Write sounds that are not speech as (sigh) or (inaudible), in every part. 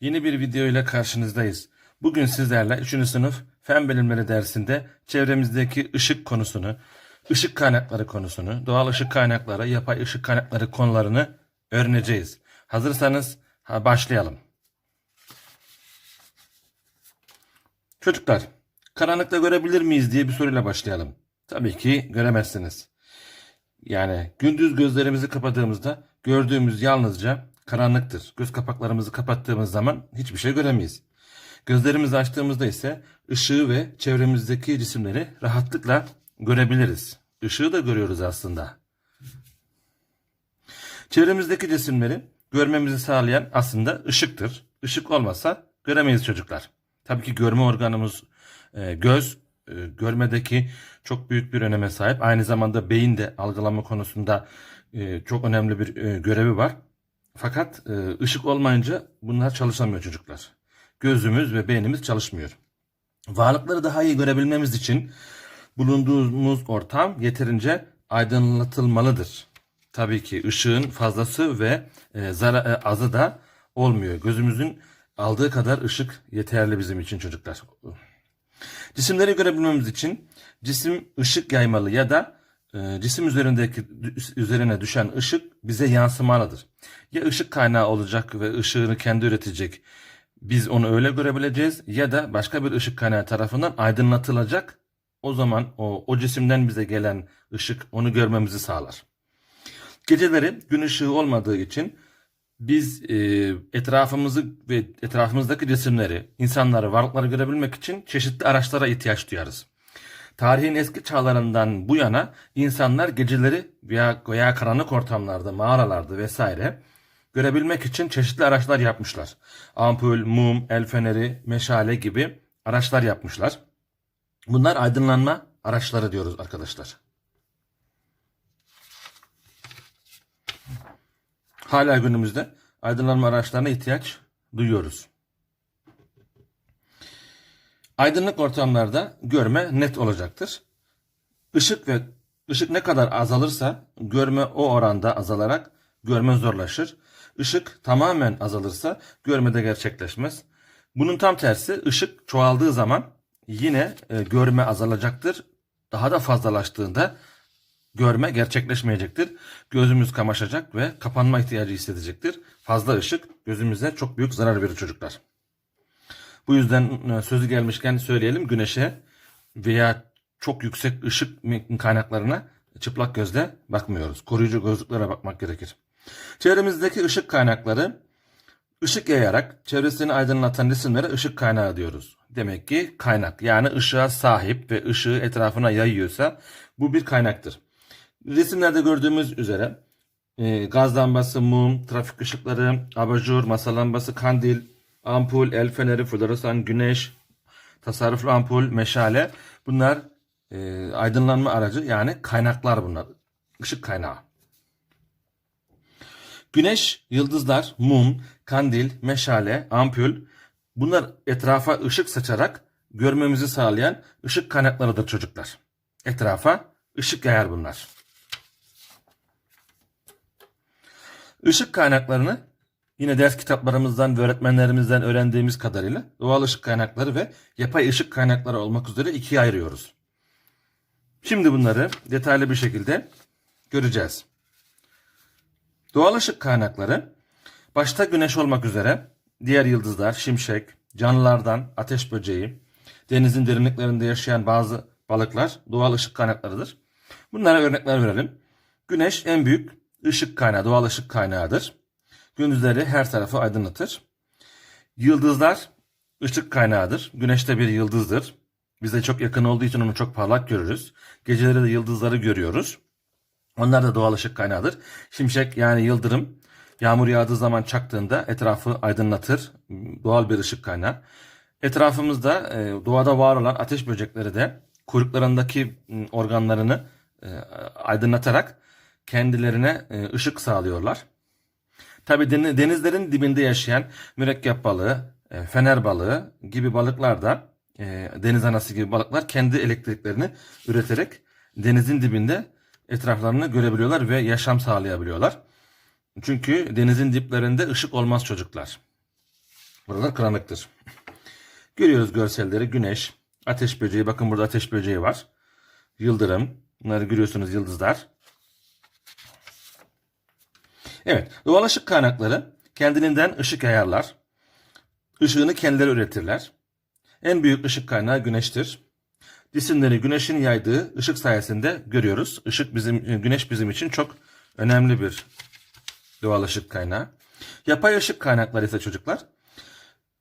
Yeni bir video ile karşınızdayız. Bugün sizlerle 3. sınıf Fen Bilimleri dersinde çevremizdeki ışık konusunu, ışık kaynakları konusunu, doğal ışık kaynakları, yapay ışık kaynakları konularını öğreneceğiz. Hazırsanız ha, başlayalım. Çocuklar, karanlıkta görebilir miyiz diye bir soruyla başlayalım. Tabii ki göremezsiniz. Yani gündüz gözlerimizi kapadığımızda gördüğümüz yalnızca karanlıktır. Göz kapaklarımızı kapattığımız zaman hiçbir şey göremeyiz. Gözlerimizi açtığımızda ise ışığı ve çevremizdeki cisimleri rahatlıkla görebiliriz. Işığı da görüyoruz aslında. Çevremizdeki cisimleri görmemizi sağlayan aslında ışıktır. Işık olmasa göremeyiz çocuklar. Tabii ki görme organımız e, göz e, görmedeki çok büyük bir öneme sahip. Aynı zamanda beyin de algılama konusunda e, çok önemli bir görevi var. Fakat e, ışık olmayınca bunlar çalışamıyor çocuklar. Gözümüz ve beynimiz çalışmıyor. Varlıkları daha iyi görebilmemiz için bulunduğumuz ortam yeterince aydınlatılmalıdır. Tabii ki ışığın fazlası ve e, e, azı da olmuyor. Gözümüzün aldığı kadar ışık yeterli bizim için çocuklar. Cisimleri görebilmemiz için cisim ışık yaymalı ya da cisim üzerindeki üzerine düşen ışık bize yansımalıdır. Ya ışık kaynağı olacak ve ışığını kendi üretecek. Biz onu öyle görebileceğiz ya da başka bir ışık kaynağı tarafından aydınlatılacak. O zaman o, o cisimden bize gelen ışık onu görmemizi sağlar. Geceleri gün ışığı olmadığı için biz e, etrafımızı ve etrafımızdaki cisimleri, insanları, varlıkları görebilmek için çeşitli araçlara ihtiyaç duyarız. Tarihin eski çağlarından bu yana insanlar geceleri veya, veya karanlık ortamlarda, mağaralarda vesaire görebilmek için çeşitli araçlar yapmışlar. Ampul, mum, el feneri, meşale gibi araçlar yapmışlar. Bunlar aydınlanma araçları diyoruz arkadaşlar. Hala günümüzde aydınlanma araçlarına ihtiyaç duyuyoruz. Aydınlık ortamlarda görme net olacaktır. Işık ve ışık ne kadar azalırsa görme o oranda azalarak görme zorlaşır. Işık tamamen azalırsa görme de gerçekleşmez. Bunun tam tersi ışık çoğaldığı zaman yine e, görme azalacaktır. Daha da fazlalaştığında görme gerçekleşmeyecektir. Gözümüz kamaşacak ve kapanma ihtiyacı hissedecektir. Fazla ışık gözümüze çok büyük zarar verir çocuklar. Bu yüzden e, sözü gelmişken söyleyelim güneşe veya çok yüksek ışık kaynaklarına çıplak gözle bakmıyoruz. Koruyucu gözlüklere bakmak gerekir. Çevremizdeki ışık kaynakları ışık yayarak çevresini aydınlatan cisimlere ışık kaynağı diyoruz. Demek ki kaynak yani ışığa sahip ve ışığı etrafına yayıyorsa bu bir kaynaktır. Resimlerde gördüğümüz üzere e, gaz lambası, mum, trafik ışıkları, abajur, masa lambası, kandil, ampul, el feneri, floresan, güneş, tasarruflu ampul, meşale bunlar e, aydınlanma aracı yani kaynaklar bunlar. Işık kaynağı. Güneş, yıldızlar, mum, kandil, meşale, ampul bunlar etrafa ışık saçarak görmemizi sağlayan ışık kaynaklarıdır çocuklar. Etrafa ışık yayar bunlar. Işık kaynaklarını yine ders kitaplarımızdan ve öğretmenlerimizden öğrendiğimiz kadarıyla doğal ışık kaynakları ve yapay ışık kaynakları olmak üzere ikiye ayırıyoruz. Şimdi bunları detaylı bir şekilde göreceğiz. Doğal ışık kaynakları başta güneş olmak üzere diğer yıldızlar, şimşek, canlılardan ateş böceği, denizin derinliklerinde yaşayan bazı balıklar doğal ışık kaynaklarıdır. Bunlara örnekler verelim. Güneş en büyük ışık kaynağı, doğal ışık kaynağıdır. Gündüzleri her tarafı aydınlatır. Yıldızlar ışık kaynağıdır. Güneş de bir yıldızdır. Bize çok yakın olduğu için onu çok parlak görürüz. Geceleri de yıldızları görüyoruz. Onlar da doğal ışık kaynağıdır. Şimşek yani yıldırım yağmur yağdığı zaman çaktığında etrafı aydınlatır. Doğal bir ışık kaynağı. Etrafımızda e, doğada var olan ateş böcekleri de kuyruklarındaki organlarını e, aydınlatarak kendilerine e, ışık sağlıyorlar. Tabi denizlerin dibinde yaşayan mürekkep balığı, fener balığı gibi balıklar da deniz anası gibi balıklar kendi elektriklerini üreterek denizin dibinde etraflarını görebiliyorlar ve yaşam sağlayabiliyorlar. Çünkü denizin diplerinde ışık olmaz çocuklar. Buralar karanlıktır. Görüyoruz görselleri. Güneş, ateş böceği. Bakın burada ateş böceği var. Yıldırım. Bunları görüyorsunuz yıldızlar. Evet. Doğal ışık kaynakları kendiliğinden ışık yayarlar. Işığını kendileri üretirler. En büyük ışık kaynağı güneştir. Cisimleri güneşin yaydığı ışık sayesinde görüyoruz. Işık bizim güneş bizim için çok önemli bir doğal ışık kaynağı. Yapay ışık kaynakları ise çocuklar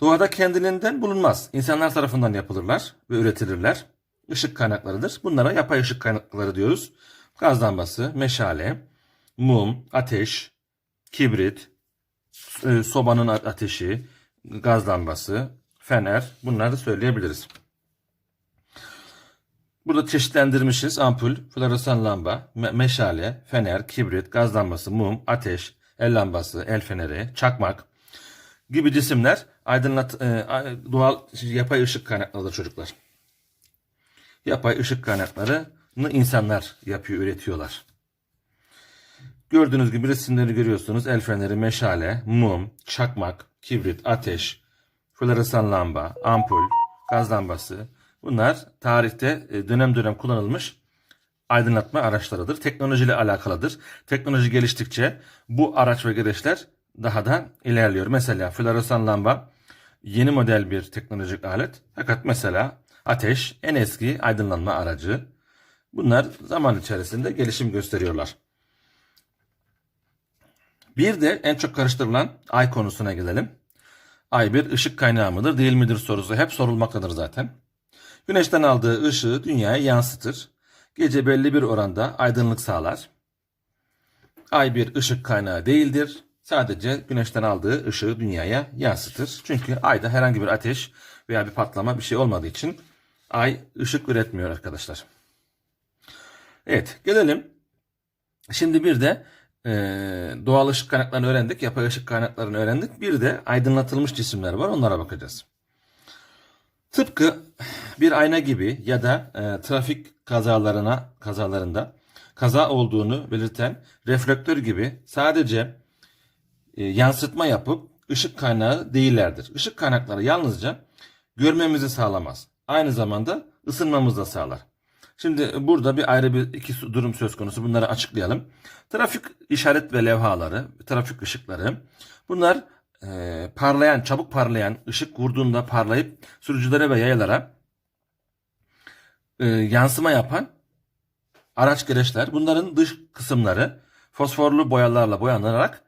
doğada kendiliğinden bulunmaz. İnsanlar tarafından yapılırlar ve üretilirler. Işık kaynaklarıdır. Bunlara yapay ışık kaynakları diyoruz. Gaz lambası, meşale, mum, ateş, kibrit, e, sobanın ateşi, gaz lambası, fener bunları söyleyebiliriz. Burada çeşitlendirmişiz. Ampul, floresan lamba, me- meşale, fener, kibrit, gaz lambası, mum, ateş, el lambası, el feneri, çakmak gibi cisimler aydınlat e, doğal yapay ışık kaynaklarıdır çocuklar. Yapay ışık kaynaklarını insanlar yapıyor, üretiyorlar. Gördüğünüz gibi resimleri görüyorsunuz. El feneri, meşale, mum, çakmak, kibrit, ateş, floresan lamba, ampul, gaz lambası. Bunlar tarihte e, dönem dönem kullanılmış aydınlatma araçlarıdır. Teknolojiyle alakalıdır. Teknoloji geliştikçe bu araç ve gereçler daha da ilerliyor. Mesela floresan lamba yeni model bir teknolojik alet. Fakat mesela ateş en eski aydınlanma aracı. Bunlar zaman içerisinde gelişim gösteriyorlar. Bir de en çok karıştırılan ay konusuna gelelim. Ay bir ışık kaynağı mıdır değil midir sorusu hep sorulmaktadır zaten. Güneşten aldığı ışığı dünyaya yansıtır. Gece belli bir oranda aydınlık sağlar. Ay bir ışık kaynağı değildir. Sadece güneşten aldığı ışığı dünyaya yansıtır. Çünkü ayda herhangi bir ateş veya bir patlama bir şey olmadığı için ay ışık üretmiyor arkadaşlar. Evet gelelim. Şimdi bir de e, doğal ışık kaynaklarını öğrendik. Yapay ışık kaynaklarını öğrendik. Bir de aydınlatılmış cisimler var. Onlara bakacağız. Tıpkı bir ayna gibi ya da e, trafik kazalarına kazalarında kaza olduğunu belirten reflektör gibi sadece e, yansıtma yapıp ışık kaynağı değillerdir. Işık kaynakları yalnızca görmemizi sağlamaz. Aynı zamanda ısınmamızı da sağlar. Şimdi burada bir ayrı bir iki durum söz konusu. Bunları açıklayalım. Trafik işaret ve levhaları, trafik ışıkları. Bunlar e, parlayan, çabuk parlayan, ışık vurduğunda parlayıp sürücülere ve yayalara e, yansıma yapan araç gereçler. Bunların dış kısımları fosforlu boyalarla boyanarak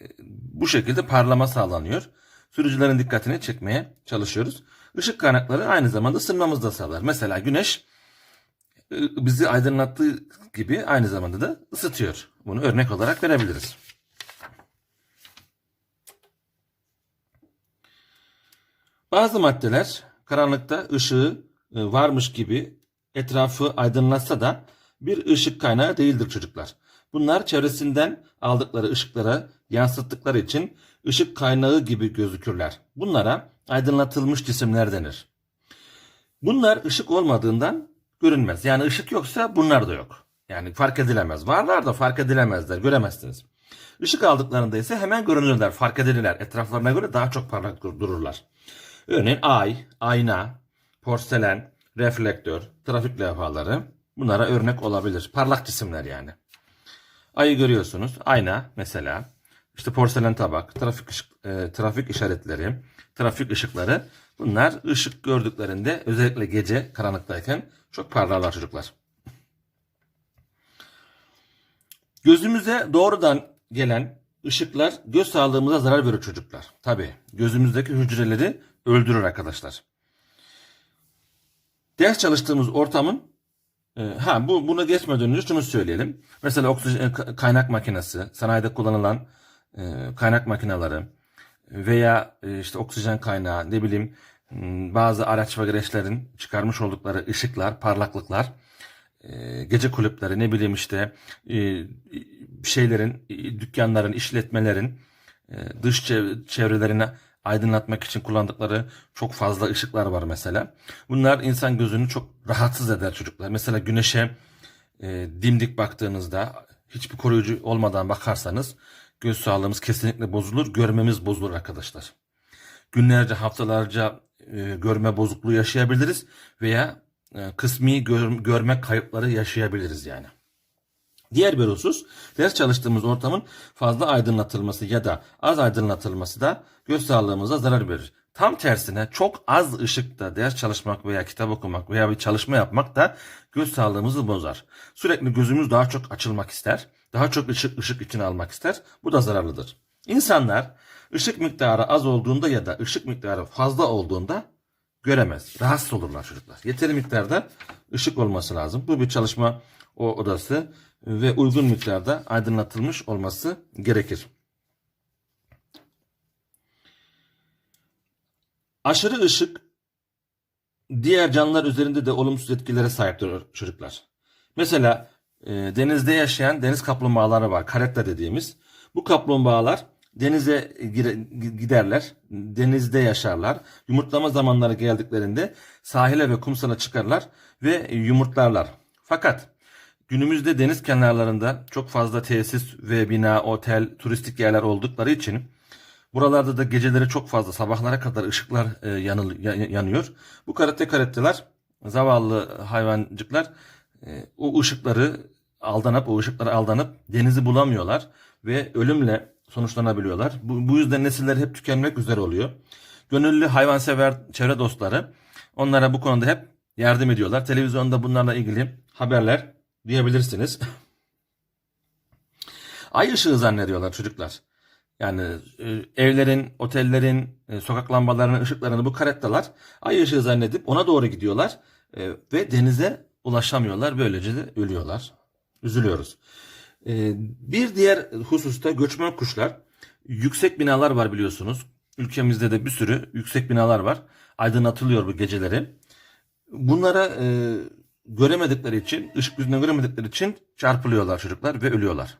e, bu şekilde parlama sağlanıyor. Sürücülerin dikkatini çekmeye çalışıyoruz. Işık kaynakları aynı zamanda ısınmamızı da sağlar. Mesela güneş e, bizi aydınlattığı gibi aynı zamanda da ısıtıyor. Bunu örnek olarak verebiliriz. Bazı maddeler karanlıkta ışığı e, varmış gibi etrafı aydınlatsa da bir ışık kaynağı değildir çocuklar. Bunlar çevresinden aldıkları ışıklara yansıttıkları için ışık kaynağı gibi gözükürler. Bunlara aydınlatılmış cisimler denir. Bunlar ışık olmadığından görünmez. Yani ışık yoksa bunlar da yok. Yani fark edilemez. Varlar da fark edilemezler, göremezsiniz. Işık aldıklarında ise hemen görünürler, fark edilirler. Etraflarına göre daha çok parlak dur- dururlar. Örneğin ay, ayna, porselen, reflektör, trafik levhaları bunlara örnek olabilir. Parlak cisimler yani. Ayı görüyorsunuz. Ayna mesela. işte porselen tabak, trafik ışık, e, trafik işaretleri, trafik ışıkları. Bunlar ışık gördüklerinde özellikle gece karanlıktayken çok parlarlar çocuklar. Gözümüze doğrudan gelen ışıklar göz sağlığımıza zarar verir çocuklar. Tabi gözümüzdeki hücreleri öldürür arkadaşlar. Ders çalıştığımız ortamın e, ha bu buna geçmeden önce şunu söyleyelim. Mesela oksijen ka- kaynak makinesi, sanayide kullanılan e, kaynak makineleri veya e, işte oksijen kaynağı ne bileyim bazı araç ve gereçlerin çıkarmış oldukları ışıklar, parlaklıklar e, gece kulüpleri ne bileyim işte e, şeylerin, e, dükkanların, işletmelerin dış çev- çevrelerini aydınlatmak için kullandıkları çok fazla ışıklar var mesela. Bunlar insan gözünü çok rahatsız eder çocuklar. Mesela güneşe dimdik baktığınızda hiçbir koruyucu olmadan bakarsanız göz sağlığımız kesinlikle bozulur, görmemiz bozulur arkadaşlar. günlerce, haftalarca e, görme bozukluğu yaşayabiliriz veya e, kısmi gör- görme kayıpları yaşayabiliriz yani. Diğer bir husus, ders çalıştığımız ortamın fazla aydınlatılması ya da az aydınlatılması da göz sağlığımıza zarar verir. Tam tersine çok az ışıkta ders çalışmak veya kitap okumak veya bir çalışma yapmak da göz sağlığımızı bozar. Sürekli gözümüz daha çok açılmak ister, daha çok ışık ışık içine almak ister. Bu da zararlıdır. İnsanlar ışık miktarı az olduğunda ya da ışık miktarı fazla olduğunda göremez. Rahatsız olurlar çocuklar. Yeteri miktarda ışık olması lazım. Bu bir çalışma o odası ve uygun miktarda aydınlatılmış olması gerekir. Aşırı ışık diğer canlılar üzerinde de olumsuz etkilere sahiptir çocuklar. Mesela e, denizde yaşayan deniz kaplumbağaları var. Karetta dediğimiz. Bu kaplumbağalar denize giderler. Denizde yaşarlar. Yumurtlama zamanları geldiklerinde sahile ve kumsala çıkarlar ve yumurtlarlar. Fakat günümüzde deniz kenarlarında çok fazla tesis ve bina, otel, turistik yerler oldukları için Buralarda da geceleri çok fazla sabahlara kadar ışıklar e, yanıyor. Bu karate karetteler zavallı hayvancıklar e, o ışıkları aldanıp o ışıklara aldanıp denizi bulamıyorlar ve ölümle sonuçlanabiliyorlar. Bu, bu yüzden nesiller hep tükenmek üzere oluyor. Gönüllü hayvansever çevre dostları onlara bu konuda hep yardım ediyorlar. Televizyonda bunlarla ilgili haberler duyabilirsiniz. (laughs) Ay ışığı zannediyorlar çocuklar. Yani e, evlerin, otellerin, e, sokak lambalarının ışıklarını bu karettalar ay ışığı zannedip ona doğru gidiyorlar e, ve denize ulaşamıyorlar. Böylece de ölüyorlar. Üzülüyoruz. E, bir diğer hususta göçmen kuşlar. Yüksek binalar var biliyorsunuz. Ülkemizde de bir sürü yüksek binalar var. Aydınlatılıyor bu geceleri. Bunlara e, göremedikleri için, ışık yüzünden göremedikleri için çarpılıyorlar çocuklar ve ölüyorlar.